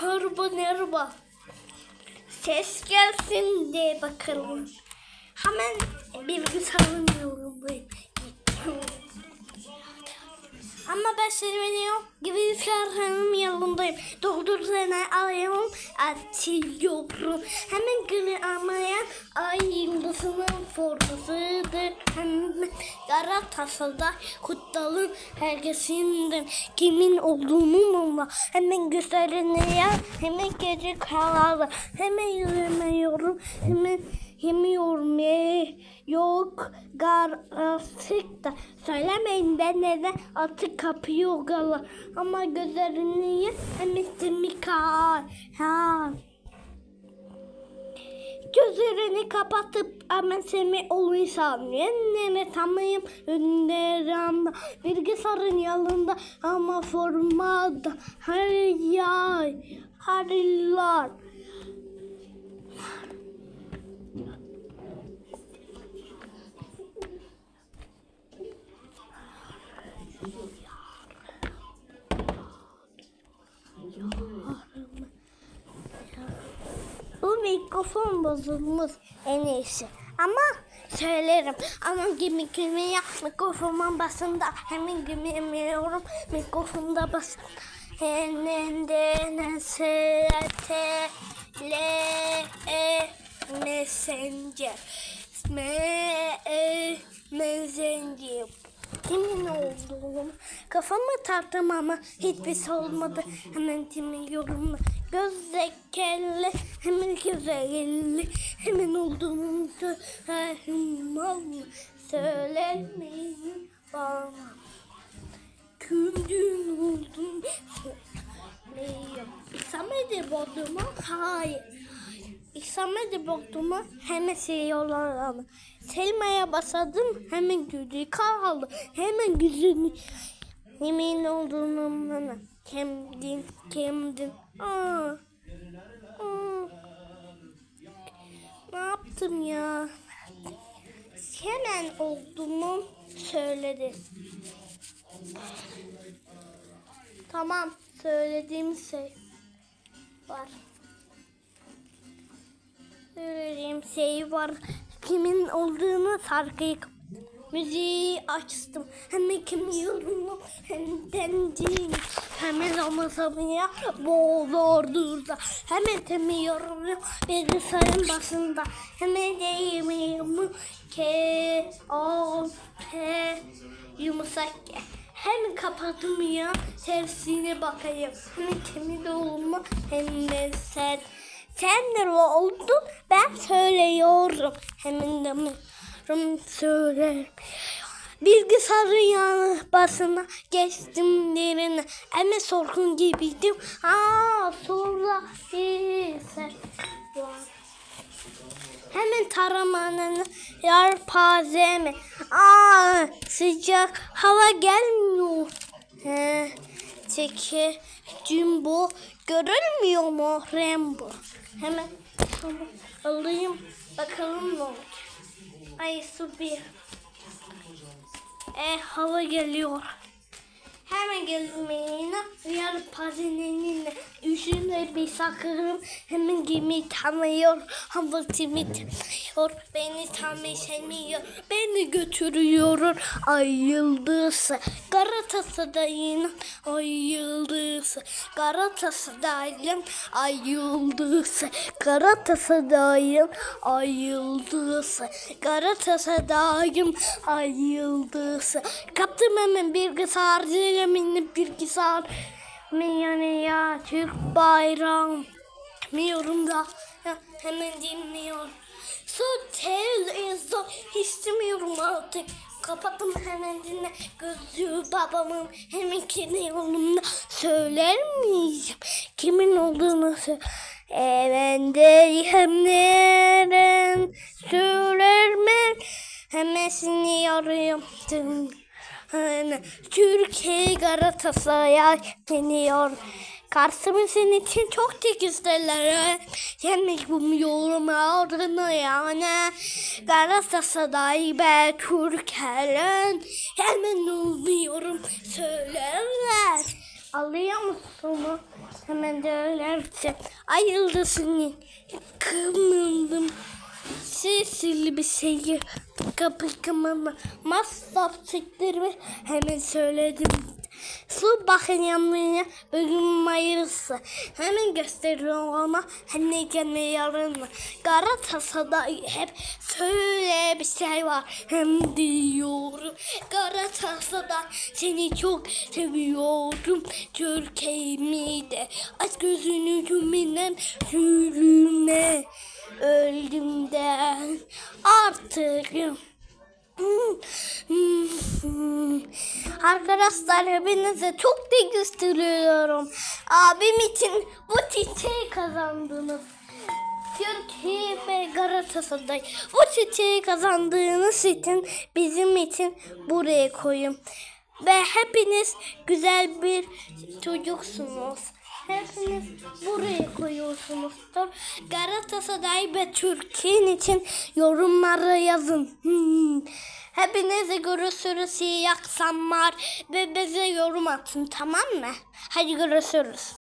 Harba nerba. Ses gelsin de bakalım. Hemen bilgisayarın yolundayım. Ama ben seviniyorum. Bilgisayarın yanındayım. Doktor seni alıyorum. Atıyorum. Hemen gülamayan ay yıldızının formasıdır. Hemen Galatasaray'da kutlalım herkesinden. Kimin olduğunu ama hemen gösterini ya. Hemen gece kararlı. Hemen yürümüyorum. Hemen yemiyorum ye. Yok. Garasık da. Söylemeyin ben neden atı kapıyor gala ama gözlerini ye hemen kar? Ha. Gözlerini kapatıp hemen seni oluysam Yenneme tamayım önlerinde Bilgisayarın yanında ama formada. Her yay Her mikrofon bozulmuş en iyisi. Ama söylerim. Ama gibi gibi ya mikrofonun basında hemen gibi emiyorum mikrofonda basın. Enende nesete le e messenger me e messenger Kimin olduğunu kafama taktım ama hiçbir şey olmadı. Hemen kimin yorumla göz zekeli hemen güzelli hemen olduğunu söylerim ama söylemeyin bana. Kündün oldum söyleyeyim. İstemedi boduma hayır. İstemedi boduma hemen şey yollarını. Selma'ya basadım hemen güdü kaldı. Hemen güzünü emin olduğunu bana. Kendin, kendin. Aa. Aa. Ne yaptım ya? Hemen olduğumu söyledi. Tamam, söylediğim şey var. Söylediğim şey var. Kimin olduğunu şarkıyı kap- müziği açtım. Hemen kimi yorumu hem dendim. Hemen amasamaya boğulurdu da. Hemen temi yorumu bilgisayarın başında. Hemen deyimimu ke o pe yumuşak ke. Hem kapattım ya tersine bakayım. Hem kimin olduğumu hem de sen. Sen ne oldu? Ben söylüyorum. Hemen de mi- söylerim. Bilgisayarın yanı basına geçtim derine. Ama sorgun gibiydim. Aa sonra var. Hemen taramanını yarpaze mi? Aa sıcak hava gelmiyor. He, çeki Jumbo görülmüyor mu Rambo? Hemen şunu alayım bakalım ne olacak. Ay su bir. E hava geliyor. Hemen gelmeyine yer pazineninle yüzüne bir sakırım hemen gemi tanıyor hava timi tanıyor beni tanımıyor beni götürüyor. Ay yıldız Galatasaray'ın ay yıldız Galatasaray'ın ay yıldız Galatasaray'ın ay yıldız Galatasaray'ın ay yıldız kaptım hemen bilgisayar zilemini bilgisayar. Yani ya Türk bayram. Bilmiyorum da hemen dinliyorum. Su televizyon istemiyorum artık. Kapattım hemen dinle gözü babamın hemen kendi yolumda söyler miyim? Kimin olduğunu söyle. Hemen de hem neren söyler mi? Hemen seni arıyorum. Hani Türkiye Galatasaray deniyor. Karşımı senin için çok tek isterler. Yemek bulmuyorum ardını yani. Galatasaray ve Türkiye'nin hemen olmuyorum söylerler. Alıyor musun? Hemen de ölersin. Ay yıldızını kımıldım. Sesli bir şeyi kapı kımıldı. Masraf çektirme hemen söyledim. Su bakın yanmaya bugün mayırısı. Hemen gösteriyorum ama hani gelme yarın mı? Galatasaray'da hep söyle bir şey var. Hem diyorum Galatasaray seni çok seviyorum. Türkiye'mi de aç gözünü cümlem yürüme. Öldümden artık Arkadaşlar hepinize çok teşekkür. Abim için bu çiçeği kazandınız. Türkiye ve. Bu çiçeği kazandığınız için bizim için buraya koyun. Ve hepiniz güzel bir çocuksunuz. Hepiniz buraya koyuyorsunuzdur. Galatasaray ve Türkiye için yorumlara yazın. Hmm. Hepinize görüşürüz. İyi akşamlar. Ve bize yorum atın tamam mı? Hadi görüşürüz.